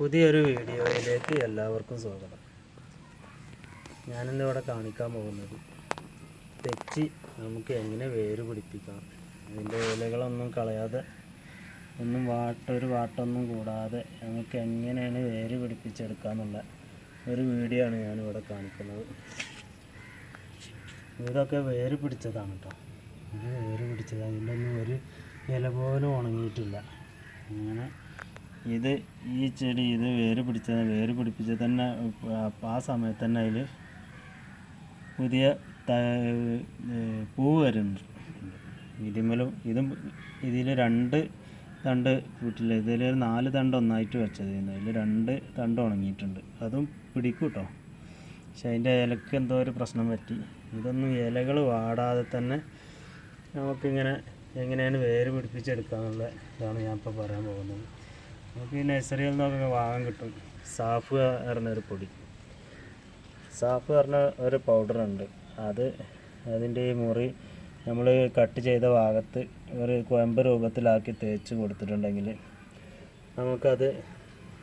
പുതിയൊരു വീഡിയോയിലേക്ക് എല്ലാവർക്കും സ്വാഗതം. ഞാനിന്ന് ഇവിടെ കാണിക്കാൻ പോകുന്നത് തെച്ചി നമുക്ക് എങ്ങനെ വേര് പിടിപ്പിക്കാം. അതിന്റെ ഇലകളൊന്നും കളയാതെ ഒന്നും വാട്ട ഒരു വാട്ടൊന്നും കൂടാതെ നമുക്ക് എങ്ങനെയാണ് വേര് പിടിപ്പിച്ചെടുക്കാമെന്നുള്ള ഒരു വീഡിയോ ആണ് ഞാനിവിടെ കാണിക്കുന്നത്. ഇതൊക്കെ വേര് പിടിച്ചതാണ് കേട്ടോ ഇത് വേര് പിടിച്ചത്. അതിന്റെ ഒന്നും ഒരു ഇല പോലും ഉണങ്ങിയിട്ടില്ല. അങ്ങനെ ഇത് ഈ ചെടി ഇത് വേര് പിടിച്ച വേര് പിടിപ്പിച്ച തന്നെ ആ- സമയത്ത് തന്നെ അതിൽ പുതിയ പൂവ് വരുന്നുണ്ട്. ഇതിമലും ഇതും ഇതിൽ രണ്ട് തണ്ട് വീട്ടിൽ ഇതിൽ നാല് തണ്ട് ഒന്നായിട്ട് വെച്ചത്. അതിൽ രണ്ട് തണ്ട് ഉണങ്ങിയിട്ടുണ്ട്. അതും പിടിക്കും കേട്ടോ പക്ഷെ അതിന്റെ ഇലക്ക് എന്തോ ഒരു പ്രശ്നം പറ്റി. ഇതൊന്നും ഇലകൾ വാടാതെ തന്നെ നമുക്കിങ്ങനെ എങ്ങനെയാണ് വേര് പിടിപ്പിച്ചെടുക്കാന്നുള്ള ഇതാണ് ഞാൻ ഇപ്പോൾ പറയാൻ പോകുന്നത്. നമുക്ക് ഈ നഴ്സറിയിൽ നിന്നൊക്കെ വാങ്ങാൻ കിട്ടും. സാഫ് പറഞ്ഞൊരു പൊടി. സാഫ് പറഞ്ഞ ഒരു പൗഡറുണ്ട് അത് അതിന്റെ ഈ മുറി നമ്മൾ കട്ട് ചെയ്ത ഭാഗത്ത് ഒരു കുഴമ്പ് രൂപത്തിലാക്കി തേച്ച് കൊടുത്തിട്ടുണ്ടെങ്കിൽ നമുക്കത്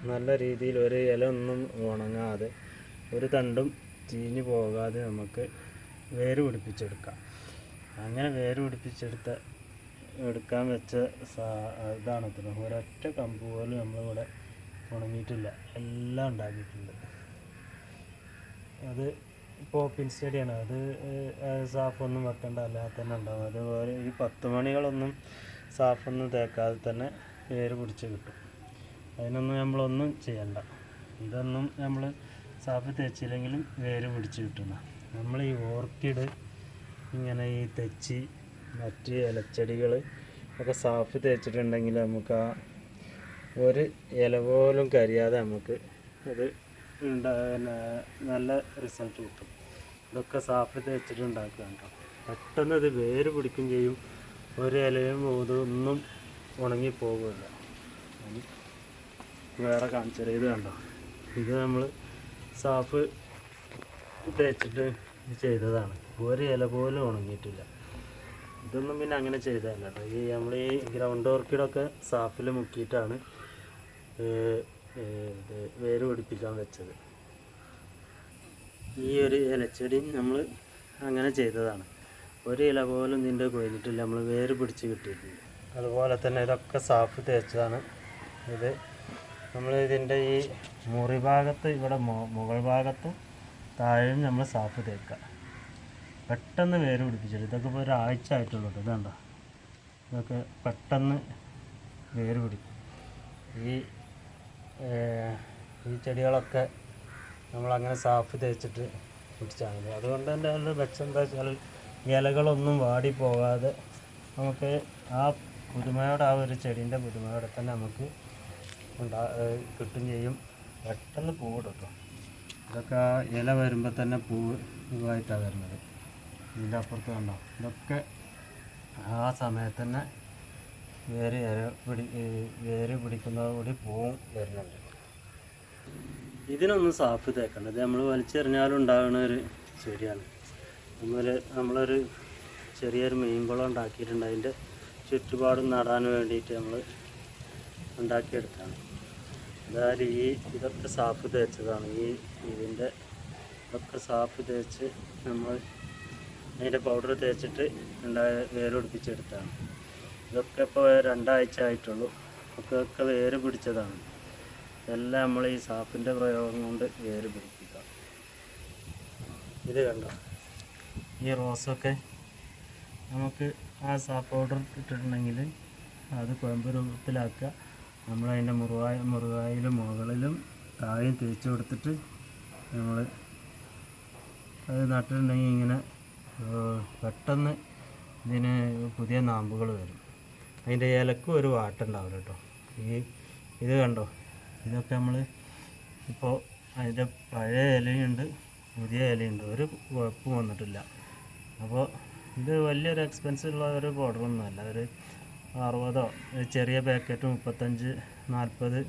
നല്ല രീതിയിൽ ഒരു ഇല ഒന്നും ഉണങ്ങാതെ ഒരു തണ്ടും ചീഞ്ഞു പോകാതെ നമുക്ക് വേര് പിടിപ്പിച്ചെടുക്കാം. അങ്ങനെ വേര് പിടിപ്പിച്ചെടുത്ത എടുക്കാൻ വെച്ച സാ- അത്ര ഒരൊറ്റ കമ്പ് പോലും നമ്മളിവിടെ ഉണങ്ങിയിട്ടില്ല. എല്ലാം ഉണ്ടാക്കിയിട്ടുണ്ട്. അത് പോപ്പിൻ സ്റ്റഡിയാണ്. അത് സാഫൊന്നും വെക്കേണ്ട അല്ലാതെ തന്നെ ഉണ്ടാവും. അതുപോലെ ഈ പത്ത് മണികളൊന്നും സാഫൊന്നും തേക്കാതെ തന്നെ വേര് പിടിച്ച് കിട്ടും. അതിനൊന്നും നമ്മളൊന്നും ചെയ്യണ്ട. ഇതൊന്നും നമ്മൾ സാഫ് തേച്ചില്ലെങ്കിലും വേര് പിടിച്ച് കിട്ടുന്ന. നമ്മൾ ഈ ഓർക്കിഡ് ഇങ്ങനെ ഈ തെച്ചി മറ്റ് ഇലച്ചെടികൾ ഒക്കെ സാഫ് തേച്ചിട്ടുണ്ടെങ്കിൽ നമുക്ക് ആ ഒരു ഇല പോലും കരിയാതെ നമുക്ക് ഇത് ഉണ്ടാ നല്ല റിസൾട്ട് കിട്ടും. ഇതൊക്കെ സാഫ് തേച്ചിട്ട് ഉണ്ടാക്കുക കേട്ടോ. പെട്ടെന്ന് ഇത് വേര് പിടിക്കും ചെയ്യും. ഒരു ഇലയും ഇതൊന്നും ഉണങ്ങി പോകില്ല. വേറെ കാണിച്ചത് ഇത് കണ്ടോ? ഇത് നമ്മൾ സാഫ് തേച്ചിട്ട് ചെയ്തതാണ്. ഒരു ഇല പോലും ഉണങ്ങിയിട്ടില്ല. ഇതൊന്നും പിന്നെ അങ്ങനെ ചെയ്തതല്ല ഈ നമ്മൾ ഈ ഗ്രൗണ്ട് ഓർക്കിഡൊക്കെ സാഫിൽ മുക്കിയിട്ടാണ് ഇത് വേര് പിടിപ്പിക്കാൻ വെച്ചത്. ഈ ഒരു ഇലച്ചെടി നമ്മൾ അങ്ങനെ ചെയ്തതാണ്. ഒരു ഇല പോലും ഇതിന്റെ കൊഴിഞ്ഞിട്ടില്ല നമ്മൾ വേര് പിടിച്ച് കിട്ടിയിട്ടുണ്ട്. അതുപോലെ തന്നെ ഇതൊക്കെ സാഫ് തേച്ചതാണ്. ഇത് നമ്മൾ ഇതിന്റെ ഈ മുറി ഭാഗത്ത് ഇവിടെ മുകൾ ഭാഗത്തും താഴെയും നമ്മൾ സാഫ് തേക്കുക. പെട്ടെന്ന് വേര് പിടിപ്പിച്ചത് ഇതൊക്കെ ഇപ്പോൾ ഒരാഴ്ച ആയിട്ടുള്ളൂ ഇതാണ്ടോ? ഇതൊക്കെ പെട്ടെന്ന് വേര് പിടിക്കും. ഈ ഈ ചെടികളൊക്കെ നമ്മളങ്ങനെ സാഫ് തേച്ചിട്ട് പിടിച്ചാൽ മതി. അതുകൊണ്ട് തന്നെ അതിന്റെ മെച്ചം എന്താ വെച്ചാൽ ഇലകളൊന്നും വാടി പോകാതെ നമുക്ക് ആ പുതുമയോടെ ആ ഒരു ചെടീന്റെ പുതുമയോടെ തന്നെ നമുക്ക് ഉണ്ടാ കിട്ടും ചെയ്യും. പെട്ടെന്ന് പൂവിടും കേട്ടോ. ഇതൊക്കെ ഇല വരുമ്പോൾ തന്നെ പൂവ് ഇതുമായിട്ടാണ് വരുന്നത്. ഇതിന്റെ അപ്പുറത്ത് കണ്ടോ? ഇതൊക്കെ ആ സമയത്ത് തന്നെ വേര് പിടി വേര് പിടിക്കുന്നതോടുകൂടി പൂവും വരുന്നുണ്ട്. ഇതിനൊന്നും സാഫ് തേക്കണ്ട. ഇത് നമ്മൾ വലിച്ചെറിഞ്ഞാലും ഉണ്ടാകുന്ന ഒരു ചെടിയാണ്. നമ്മൾ നമ്മളൊരു ചെറിയൊരു മീൻകുളം ഉണ്ടാക്കിയിട്ടുണ്ട്. അതിന്റെ ചുറ്റുപാടും നടാൻ വേണ്ടിയിട്ട് നമ്മൾ ഉണ്ടാക്കിയെടുത്താണ്. അതായത് ഈ ഇതൊക്കെ സാഫ് തേച്ചതാണ്. ഈ ഇതിന്റെ ഇതൊക്കെ സാഫ് തേച്ച് നമ്മൾ അതിന്റെ പൗഡർ തേച്ചിട്ട് ഉണ്ടായ വേരൊടിപ്പിച്ചെടുത്താണ്. ഇതൊക്കെ ഇപ്പോൾ രണ്ടാഴ്ച ആയിട്ടുള്ളൂ ഒക്കെ വേര് പിടിച്ചതാണ്. ഇതെല്ലാം നമ്മൾ ഈ സാപ്പിന്റെ പ്രയോഗം കൊണ്ട് വേര് പിടിപ്പിക്കാം. ഇത് കണ്ടോ? ഈ റോസൊക്കെ നമുക്ക് ആ സാപ്പ് പൗഡർ ഇട്ടിട്ടുണ്ടെങ്കിൽ അത് കുഴമ്പ് രൂപത്തിലാക്കുക. നമ്മൾ അതിന്റെ മുറുവായ മുറുകായിലും മുകളിലും താഴെയും തേച്ച് കൊടുത്തിട്ട് നമ്മൾ അത് നട്ടിട്ടുണ്ടെങ്കിൽ ഇങ്ങനെ പെട്ടെന്ന് ഇതിന് പുതിയ നാമ്പുകൾ വരും. അതിന്റെ ഇലക്കും ഒരു വാട്ടുണ്ടാവില്ല കേട്ടോ. ഈ ഇത് കണ്ടോ? ഇതൊക്കെ നമ്മൾ ഇപ്പോൾ അതിന്റെ പഴയ ഇലയുണ്ട് പുതിയ ഇലയുണ്ട്. ഒരു കുഴപ്പം വന്നിട്ടില്ല. അപ്പോൾ ഇത് വലിയൊരു എക്സ്പെൻസ് ഉള്ള ഒരു പൗഡറൊന്നുമല്ല ഒരു അറുപതോ ചെറിയ പാക്കറ്റ് മുപ്പത്തഞ്ച് നാൽപ്പത്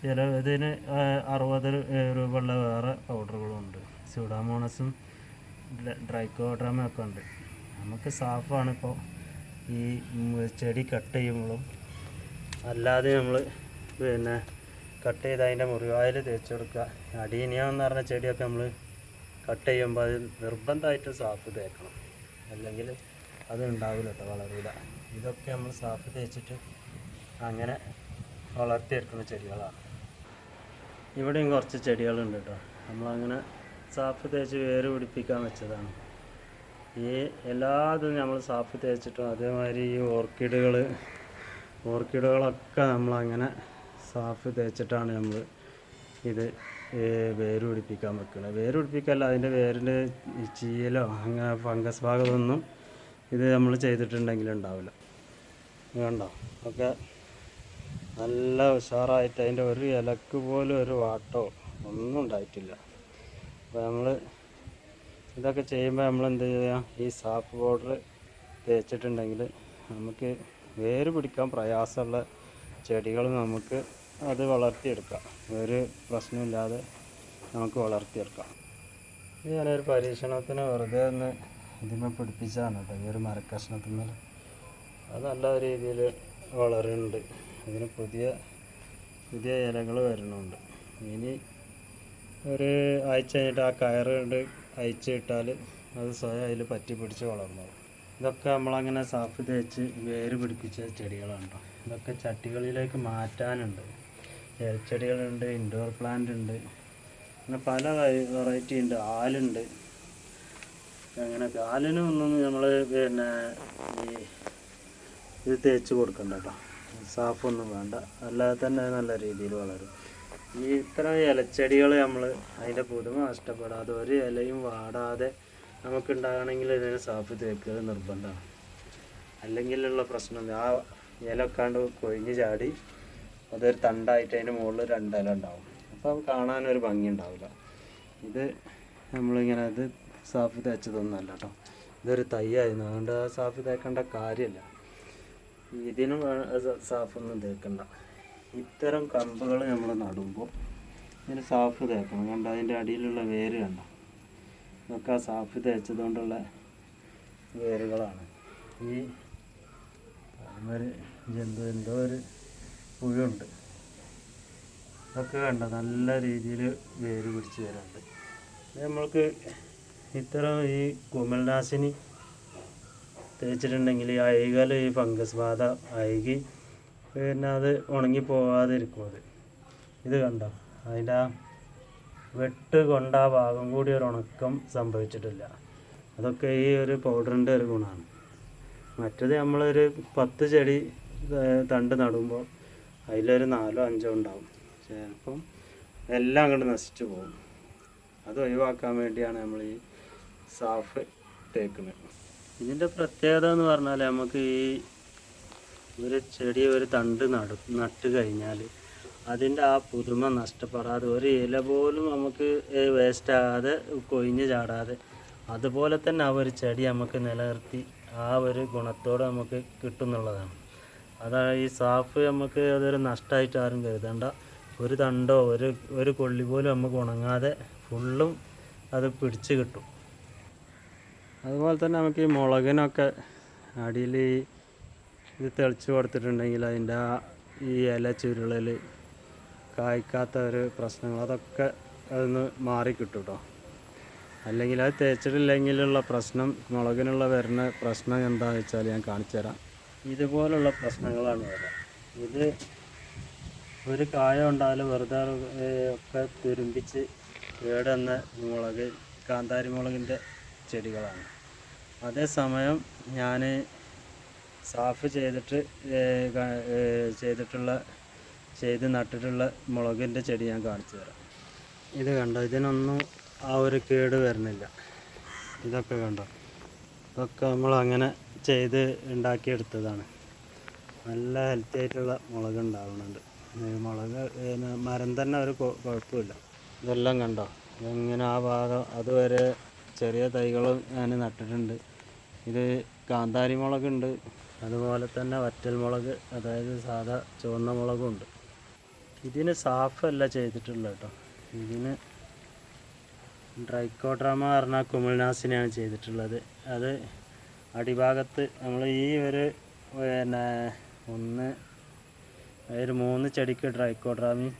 ചില ഇതിന് അറുപത് രൂപ ഉള്ള വേറെ പൗഡറുകളുണ്ട്. സ്യൂഡാമോണസും ഡ്രൈക്കോഡ്രാമ ഒക്കെ ഉണ്ട്. നമുക്ക് സാഫാണ് ഇപ്പോൾ ഈ ചെടി കട്ട് ചെയ്യുമ്പോഴും. അല്ലാതെ നമ്മൾ പിന്നെ കട്ട് ചെയ്ത് അതിന്റെ മുറിവായിൽ തേച്ച് കൊടുക്കുക. അടീനിയ എന്ന് പറഞ്ഞ ചെടിയൊക്കെ നമ്മൾ കട്ട് ചെയ്യുമ്പോൾ അത് നിർബന്ധമായിട്ട് സാഫ് തേക്കണം. അല്ലെങ്കിൽ അത് ഉണ്ടാവില്ല കേട്ടോ വളരില്ല ഇതൊക്കെ നമ്മൾ സാഫ് തേച്ചിട്ട് അങ്ങനെ വളർത്തിയെടുക്കുന്ന ചെടികളാണ്. ഇവിടെയും കുറച്ച് ചെടികളുണ്ട് കേട്ടോ നമ്മളങ്ങനെ സാഫ് തേച്ച് വേര് പിടിപ്പിക്കാൻ വെച്ചതാണ്. ഈ എല്ലാതും നമ്മൾ സാഫ് തേച്ചിട്ടും അതേമാതിരി ഈ ഓർക്കിഡുകൾ ഓർക്കിഡുകളൊക്കെ നമ്മളങ്ങനെ സാഫ് തേച്ചിട്ടാണ് നമ്മൾ ഇത് വേര് പിടിപ്പിക്കാൻ വെക്കുന്നത് വേര് പിടിപ്പിക്കല്ല അതിന്റെ വേരിന്റെ ചീയലോ അങ്ങനെ ഫംഗസ് ഭാഗത്തൊന്നും ഇത് നമ്മൾ ചെയ്തിട്ടുണ്ടെങ്കിൽ ഉണ്ടാവില്ല. വേണ്ട ഒക്കെ നല്ല ഉഷാറായിട്ട് അതിന്റെ ഒരു ഇലക്ക് പോലും ഒരു വാട്ടോ ഒന്നും ഉണ്ടായിട്ടില്ല. അപ്പോൾ നമ്മൾ ഇതൊക്കെ ചെയ്യുമ്പോൾ നമ്മൾ എന്ത് ചെയ്യുക ഈ സാപ്പ് പൗഡർ തേച്ചിട്ടുണ്ടെങ്കിൽ നമുക്ക് വേര് പിടിക്കാൻ പ്രയാസമുള്ള ചെടികൾ നമുക്ക് അത് വളർത്തിയെടുക്കാം. ഒരു പ്രശ്നമില്ലാതെ നമുക്ക് വളർത്തിയെടുക്കാം. ഇത് ഞാനൊരു പരീക്ഷണത്തിന് വെറുതെ ഒന്ന് ഇതിനെ പിടിപ്പിച്ചതാണ് കേട്ടോ. ഈ ഒരു മരക്കഷ്ണത്തിന്മേൽ. അത് നല്ല രീതിയിൽ വളരുന്നുണ്ട്. അതിന് പുതിയ പുതിയ ഇലകൾ വരുന്നുണ്ട് ഇനി ഒരു ആഴ്ച കഴിഞ്ഞിട്ട് ആ കയറ് കൊണ്ട് അയച്ചു ഇട്ടാൽ അത് സ്വയം അതിൽ പറ്റി പിടിച്ച് വളർന്നോളും ഇതൊക്കെ നമ്മളങ്ങനെ സാഫ് തേച്ച് വേര് പിടിപ്പിച്ച ചെടികളാണ് ഇതൊക്കെ ചട്ടികളിലേക്ക് മാറ്റാനുണ്ട്. ചെടികളുണ്ട് ഇൻഡോർ പ്ലാന്റ് ഉണ്ട്. അങ്ങനെ പല വെറൈറ്റി ഉണ്ട്. ആലുണ്ട്. അങ്ങനെ ആലിന് ഒന്നും നമ്മൾ പിന്നെ ഈ ഇത് തേച്ച് കൊടുക്കണ്ട കേട്ടോ സാഫൊന്നും വേണ്ട. അല്ലാതെ തന്നെ നല്ല രീതിയിൽ വളരും. ഈ ഇത്തരം ഇലച്ചെടികൾ നമ്മൾ അതിന്റെ പുതുമ നഷ്ടപ്പെടാതെ ഒരു ഇലയും വാടാതെ നമുക്കുണ്ടാകണമെങ്കിൽ ഇതിനെ സാഫ് തേക്കുക നിർബന്ധമാണ്. അല്ലെങ്കിലുള്ള പ്രശ്നം ആ ഇല ഒക്കാണ്ട് കൊഴിഞ്ഞ് ചാടി അതൊരു തണ്ടായിട്ട് അതിന്റെ മുകളിൽ രണ്ടില ഉണ്ടാവും. അപ്പം കാണാനൊരു ഭംഗി ഉണ്ടാവില്ല. ഇത് നമ്മളിങ്ങനെ ഇത് സാഫ് തേച്ചതൊന്നുമല്ല കേട്ടോ ഇതൊരു തൈയായിരുന്നു. അതുകൊണ്ട് ആ സാഫ് തേക്കേണ്ട കാര്യമില്ല. ഇതിനും സാഫൊന്നും തേക്കണ്ട ഇത്തരം കമ്പുകൾ നമ്മൾ നടുമ്പോൾ ഇതിന് സാഫ് തേക്കണം. കണ്ട അതിന്റെ അടിയിലുള്ള വേര് കണ്ട? ഇതൊക്കെ ആ സാഫ് തേച്ചതുകൊണ്ടുള്ള വേരുകളാണ്. ഈ ഒരു എന്തോ ഒരു പുഴുണ്ട്. ഇതൊക്കെ കണ്ട? നല്ല രീതിയിൽ വേര് പിടിച്ച് വരുന്നുണ്ട് നമ്മൾക്ക് ഇത്തരം ഈ കുമൽനാശിനി തേച്ചിട്ടുണ്ടെങ്കിൽ അഴുകൽ ഈ ഫംഗസ് ബാധ അഴുകി പിന്നെ അത് ഉണങ്ങി അത് ഇത് കണ്ടോ? അതിന്റെ ആ വെട്ട് കൊണ്ട ആ ഭാഗം കൂടി ഒരു ഉണക്കം സംഭവിച്ചിട്ടില്ല. അതൊക്കെ ഈ ഒരു പൗഡറിന്റെ ഒരു ഗുണമാണ്. മറ്റത് നമ്മളൊരു പത്ത് ചെടി തണ്ട് നടുമ്പോൾ അതിലൊരു നാലോ അഞ്ചോ ഉണ്ടാവും. ചിലപ്പം എല്ലാം അങ്ങോട്ട് നശിച്ചു പോകും. അത് ഒഴിവാക്കാൻ വേണ്ടിയാണ് നമ്മൾ ഈ സാഫ് തേക്കുന്നത് ഇതിന്റെ പ്രത്യേകത എന്ന് പറഞ്ഞാൽ നമുക്ക് ഈ ഒരു ചെടി ഒരു തണ്ട് നടു നട്ട് കഴിഞ്ഞാൽ അതിന്റെ ആ പുതുമ നഷ്ടപ്പെടാതെ ഒരു ഇല പോലും നമുക്ക് വേസ്റ്റാകാതെ കൊഴിഞ്ഞ് ചാടാതെ അതുപോലെ തന്നെ ആ ഒരു ചെടി നമുക്ക് നിലനിർത്തി ആ ഒരു ഗുണത്തോടെ നമുക്ക് കിട്ടുന്നുള്ളതാണ്. അതാണ് ഈ സാഫ് നമുക്ക് അതൊരു നഷ്ടമായിട്ട് ആരും കരുതണ്ട. ഒരു തണ്ടോ ഒരു ഒരു കൊള്ളി പോലും നമുക്ക് ഉണങ്ങാതെ ഫുള്ളും അത് പിടിച്ച് കിട്ടും. അതുപോലെ തന്നെ നമുക്ക് ഈ മുളകിനൊക്കെ അടിയിൽ ഇത് തെളിച്ച് കൊടുത്തിട്ടുണ്ടെങ്കിൽ അതിന്റെ ആ ഈ ഇല ചുരുളൽ കായ്ക്കാത്ത ഒരു പ്രശ്നങ്ങൾ അതൊക്കെ അതൊന്ന് മാറിക്കിട്ടും കേട്ടോ അല്ലെങ്കിൽ അത് തേച്ചിട്ടില്ലെങ്കിലുള്ള പ്രശ്നം മുളകിനുള്ള വരുന്ന പ്രശ്നം എന്താണെന്ന് വെച്ചാൽ ഞാൻ കാണിച്ചു തരാം. ഇതുപോലുള്ള പ്രശ്നങ്ങളാണ് വരുന്നത് ഇത് ഒരു കായ ഉണ്ടായാലും വെറുതെ ഒക്കെ തുരുമ്പിച്ച് കേടുന്ന മുളക് കാന്താരി മുളകിന്റെ ചെടികളാണ്. അതേസമയം ഞാൻ സാഫ് ചെയ്തിട്ട് ചെയ്തിട്ടുള്ള ചെയ്ത് നട്ടിട്ടുള്ള മുളകിന്റെ ചെടി ഞാൻ കാണിച്ചു തരാം. ഇത് കണ്ടോ? ഇതിനൊന്നും ആ ഒരു കേട് വരുന്നില്ല. ഇതൊക്കെ കണ്ടോ? ഇതൊക്കെ നമ്മൾ അങ്ങനെ ചെയ്ത് ഉണ്ടാക്കിയെടുത്തതാണ്. നല്ല ഹെൽത്തി ആയിട്ടുള്ള മുളക് ഉണ്ടാവുന്നുണ്ട്. മുളക് മരം തന്നെ ഒരു കുഴപ്പമില്ല. ഇതെല്ലാം കണ്ടോ? ഇങ്ങനെ ആ ഭാഗം അതുവരെ ചെറിയ തൈകളും ഞാൻ നട്ടിട്ടുണ്ട്. ഇത് കാന്താരി മുളകുണ്ട് അതുപോലെ തന്നെ വറ്റൽ മുളക് അതായത് സാധാ ചുവന്ന മുളകും ഉണ്ട് ഇതിന് സാഫല്ല ചെയ്തിട്ടുള്ളത് കേട്ടോ. ഇതിന് ഡ്രൈക്കോഡ്രാമ പറഞ്ഞ കുമിൾനാസിനെയാണ് ചെയ്തിട്ടുള്ളത്. അത് അടിഭാഗത്ത് നമ്മൾ ഈ ഒരു പിന്നെ ഒന്ന് ഒരു മൂന്ന് ചെടിക്ക് ഡ്രൈക്കോഡ്രാമി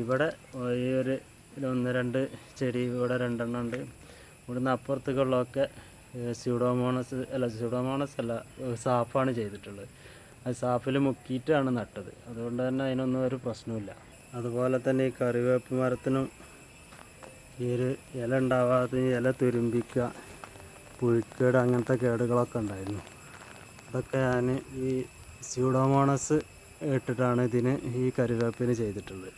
ഇവിടെ ഈ ഒരു ഒന്ന് രണ്ട് ചെടി ഇവിടെ രണ്ടെണ്ണം ഉണ്ട്. ഇവിടുന്ന് അപ്പുറത്തേക്കുള്ളതൊക്കെ സ്യൂഡോമോണസ് അല്ല സ്യൂഡോമോണസ് അല്ല സാഫാണ് ചെയ്തിട്ടുള്ളത്. അത് സാഫിൽ മുക്കിയിട്ടാണ് നട്ടത്. അതുകൊണ്ട് തന്നെ അതിനൊന്നും ഒരു പ്രശ്നമില്ല അതുപോലെ തന്നെ ഈ കറിവേപ്പ് മരത്തിനും ഈ ഒരു ഇല ഉണ്ടാവാതെ ഇല തുരുമ്പിക്കുക പുഴുക്കേട് അങ്ങനത്തെ കേടുകളൊക്കെ ഉണ്ടായിരുന്നു. അതൊക്കെ ഞാൻ ഈ സ്യൂഡോമോണസ് ഇട്ടിട്ടാണ് ഇതിന് ഈ കറിവേപ്പിന് ചെയ്തിട്ടുള്ളത്.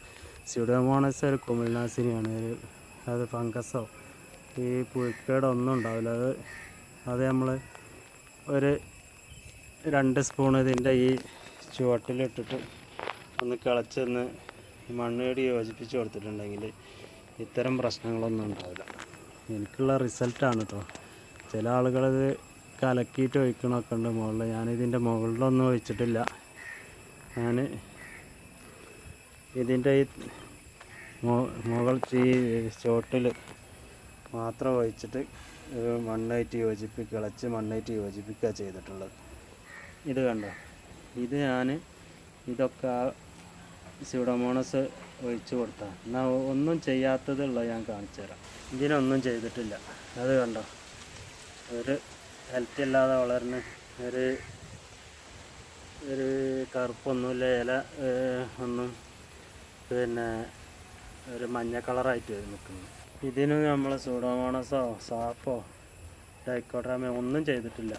സ്യൂഡോമോണസ് ഒരു കുമിൾനാസിനിയാണ് ഒരു അത് ഫംഗസോ ഈ പുഴുക്കേടൊന്നും ഉണ്ടാവില്ല. അത് അത് നമ്മൾ ഒരു രണ്ട് സ്പൂൺ ഇതിന്റെ ഈ ചുവട്ടിലിട്ടിട്ട് ഒന്ന് കിളച്ചൊന്ന് മണ്ണേടി യോജിപ്പിച്ച് കൊടുത്തിട്ടുണ്ടെങ്കിൽ ഇത്തരം പ്രശ്നങ്ങളൊന്നും ഉണ്ടാവില്ല. എനിക്കുള്ള റിസൾട്ടാണ് കേട്ടോ ചില ആളുകളത് കലക്കിയിട്ട് ഒഴിക്കണമൊക്കെ ഉണ്ട് മുകളിൽ ഞാനിതിന്റെ മുകളിലൊന്നും ഒഴിച്ചിട്ടില്ല. ഞാൻ ഇതിന്റെ ഈ മുകൾ ഈ ചോട്ടിൽ മാത്രം ഒഴിച്ചിട്ട് മണ്ണായിട്ട് യോജിപ്പിക്കുക ഇളച്ച് മണ്ണായിട്ട് യോജിപ്പിക്കുക ചെയ്തിട്ടുള്ളത്. ഇത് കണ്ടോ? ഇത് ഞാൻ ഇതൊക്കെ ആ സ്യൂഡോമോണസ് ഒഴിച്ചു കൊടുത്താൽ എന്നാൽ ഒന്നും ചെയ്യാത്തതുള്ള ഞാൻ കാണിച്ചു തരാം. ഇതിനൊന്നും ചെയ്തിട്ടില്ല. അത് കണ്ടോ? ഒരു ഹെൽത്തി അല്ലാതെ വളർന്ന് ഒരു ഒരു കറുപ്പൊന്നുമില്ല ഇല ഒന്നും പിന്നെ ഒരു മഞ്ഞ കളറായിട്ട് നിൽക്കുന്നു ഇതിന് നമ്മൾ സൂഡോമോണസോ സാപ്പോ ഡൈക്കോട്രാമയോ ഒന്നും ചെയ്തിട്ടില്ല.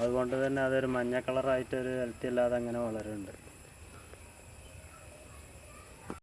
അതുകൊണ്ട് തന്നെ അതൊരു മഞ്ഞ കളറായിട്ടൊരു ഹെൽത്തി അല്ലാതെ അങ്ങനെ വളരുന്നുണ്ട്.